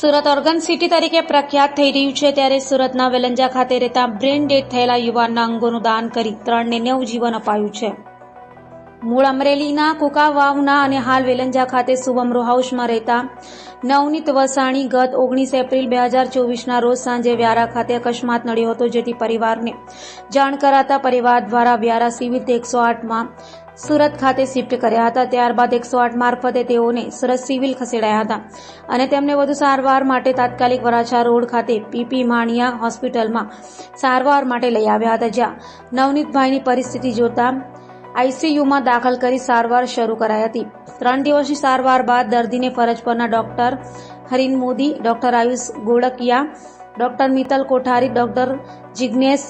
Surat organ city તરીકે પ્રખ્યાત થઈ રહ્યું છે. ત્યારે સુરતના વેલંજા ખાતે રહેતા બ્રેન ડેડ થયેલા યુવાનના અંગોનું દાન કરી ત્રણને નવું જીવન અપાયું છે. મૂળ અમરેલીના કુકાવાવના અને હાલ વેલંજા ખાતે શુભમ રો હાઉસમાં રહેતા નવનીત વસાણી ગત ઓગણીસ એપ્રિલ બે હજાર ચોવીસના રોજ સાંજે વ્યારા ખાતે અકસ્માત નડ્યો હતો, જેથી પરિવારને જાણ કરાતા પરિવાર દ્વારા વ્યારા સિવિલ એકસો આઠમાં સુરત ખાતે શિફ્ટ કર્યા હતા. ત્યારબાદ એકસો આઠ મારફતે તેઓને સુરત સિવિલ ખસેડાયા હતા. અને તેમને વધુ સારવાર માટે તાત્કાલિક વરાછા રોડ ખાતે પીપી માણિયા હોસ્પિટલમાં સારવાર માટે લઈ આવ્યા હતા, જ્યાં નવનીતભાઈની પરિસ્થિતિ જોતા આઈસીયુમાં દાખલ કરી સારવાર શરૂ કરાઈ હતી. ત્રણ દિવસની સારવાર બાદ દર્દીને ફરજ પરના doctor Harin Modi, doctor Ayush Golakiya doctor Mital Kothari, doctor Jignesh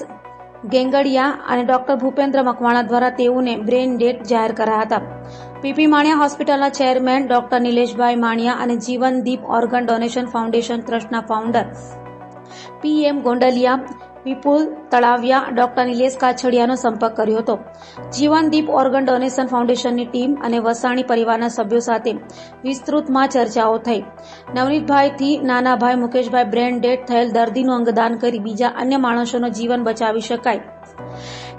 Gengadiya અને ડોક્ટર ભૂપેન્દ્ર મકવાણા દ્વારા તેઓને બ્રેન ડેડ જાહેર કરાયા હતા. પીપી માણિયા હોસ્પિટલના ચેરમેન ડોક્ટર નિલેશભાઈ માણિયા અને જીવનદીપ ઓર્ગન ડોનેશન ફાઉન્ડેશન ટ્રસ્ટના founder PM Gondaliya Vipul Talaviya, doctor Nilesh કાછડિયાનો સંપર્ક કર્યો હતો. જીવનદીપ ઓર્ગન ડોનેશન ફાઉન્ડેશનની ટીમ અને વસાણી પરિવારના સભ્યો સાથે વિસ્તૃતમાં ચર્ચાઓ થઈ. નવનીતભાઈથી નાનાભાઈ મુકેશભાઈ બ્રેન ડેડ થયેલ દર્દીનું અંગદાન કરી બીજા અન્ય માણસોનું જીવન બચાવી શકાય.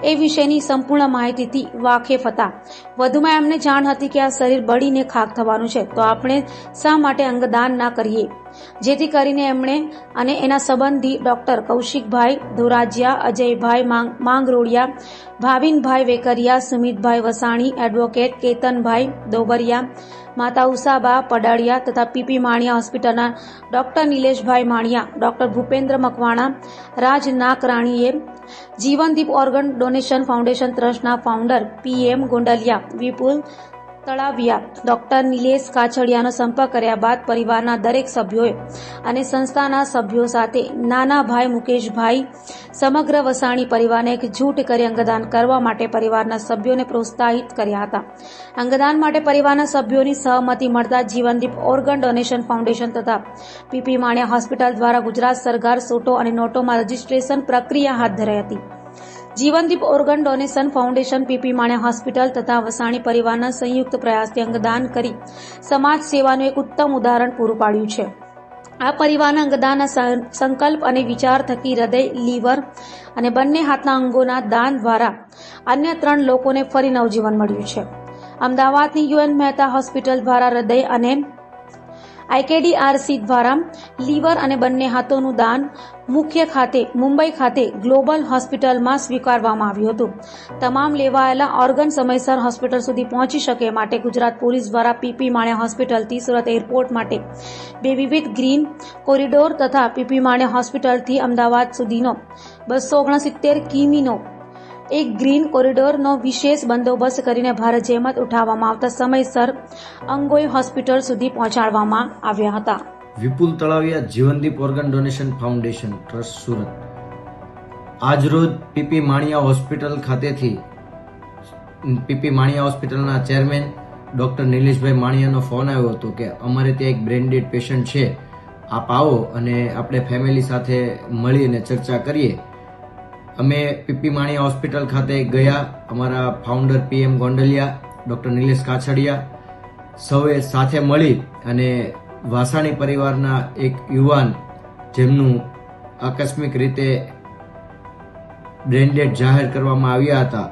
એ વિશેની સંપૂર્ણ માહિતીથી વાકેફ હતા. વધુમાં એમને જાણ હતી કે આ શરીર બળીને ખાક થવાનું છે. તો આપણે શા માટે અંગદાન ના કરીએ? જેથી કરીને એમણે અને એના સંબંધી ડોક્ટર કૌશિકભાઈ ધોરાજીયા, અજયભાઈ માંગ- માંગરોળિયા, ભાવિનભાઈ વેકરિયા, સુમિતભાઈ વસાણી, એડવોકેટ કેતનભાઈ દોબરિયા માતા ઉષાબા પડાડિયા તથા પીપી માણિયા હોસ્પિટલના ડોક્ટર નિલેશભાઈ માણિયા, ડોક્ટર ભૂપેન્દ્ર મકવાણા, રાજ નાકરાણીએ જીવનદીપ ઓર્ગન ડોનેશન ફાઉન્ડેશન ટ્રસ્ટના founder PM Gondaliya, Vipul Talaviya. Doctor Nilesh કાછડિયાનો સંપર્ક કર્યા બાદ પરિવારના દરેક સભ્યોએ અને સંસ્થાના સભ્યો સાથે નાના ભાઈ મુકેશભાઈ, સમગ્ર વસાણી પરિવારને એક જૂટ કરી અંગદાન કરવા માટે પરિવારના સભ્યોને પ્રોત્સાહિત કર્યા હતા. અંગદાન માટે પરિવારના સભ્યોની સહમતિ મળતા જીવનદીપ ઓર્ગન ડોનેશન ફાઉન્ડેશન તથા પીપી માણ્યા હોસ્પિટલ દ્વારા ગુજરાત સરકાર સોટો અને નોટોમાં રજીસ્ટ્રેશન પ્રક્રિયા હાથ ધરાઈ હતી. Jeevandeep organ donation foundation PP Maniya hospital તથા વસાણી પરિવારના સંયુક્ત પ્રયાસથી અંગદાન કરી સમાજ સેવાનું એક ઉત્તમ ઉદાહરણ પૂરું પાડ્યું છે. આ પરિવારના અંગદાનના સંકલ્પ અને વિચાર થકી હૃદય, લીવર અને બંને હાથના અંગોના દાન દ્વારા અન્ય ત્રણ લોકોને ફરી નવજીવન મળ્યું છે. અમદાવાદની યુએન મહેતા હોસ્પિટલ દ્વારા હૃદય અને આઈકેડીઆરસી દ્વારા લીવર અને બંને હાથોનું દાન મુખ્ય ખાતે, મુંબઈ ખાતે ગ્લોબલ હોસ્પિટલમાં સ્વીકારવામાં આવ્યું હતું. તમામ લેવાયેલા ઓર્ગન સમયસર હોસ્પિટલ સુધી પહોંચી શકે માટે ગુજરાત પોલીસ દ્વારા પીપી માણ્યા હોસ્પિટલથી સુરત એરપોર્ટ માટે બે વિવિધ ગ્રીન કોરિડોર તથા પીપી માણ્યા હોસ્પિટલથી અમદાવાદ સુધીનો બસો ઓગણસિત્તેર કિમીનો એક ગ્રીન કોરિડોરનો વિશેષ બંદોબસ્ત કરીને ભારત જહેમત ઉઠાવવામાં આવતા સમયસર અંગોઈ હોસ્પિટલ સુધી પહોંચાડવામાં આવ્યા હતા. Vipul Talaviya Jeevandeep organ donation foundation trust Surat. આજરોજ પીપી માણિયા હોસ્પિટલ ખાતેથી પીપી માણિયા હોસ્પિટલના ચેરમેન ડૉક્ટર નિલેશભાઈ માણિયાનો ફોન આવ્યો હતો કે અમારે ત્યાં એક બ્રેન્ડેડ પેશન્ટ છે, આપ આવો અને આપણે ફેમિલી સાથે મળીને ચર્ચા કરીએ. અમે પીપી માણિયા હોસ્પિટલ ખાતે ગયા. અમારા founder PM Gondaliya, doctor Nilesh Kachhadiya સૌએ સાથે મળી અને વાસાણી પરિવારના એક યુવાન જેમનું આકસ્મિક રીતે બ્રેન્ડેડ જાહેર કરવામાં આવ્યા હતા.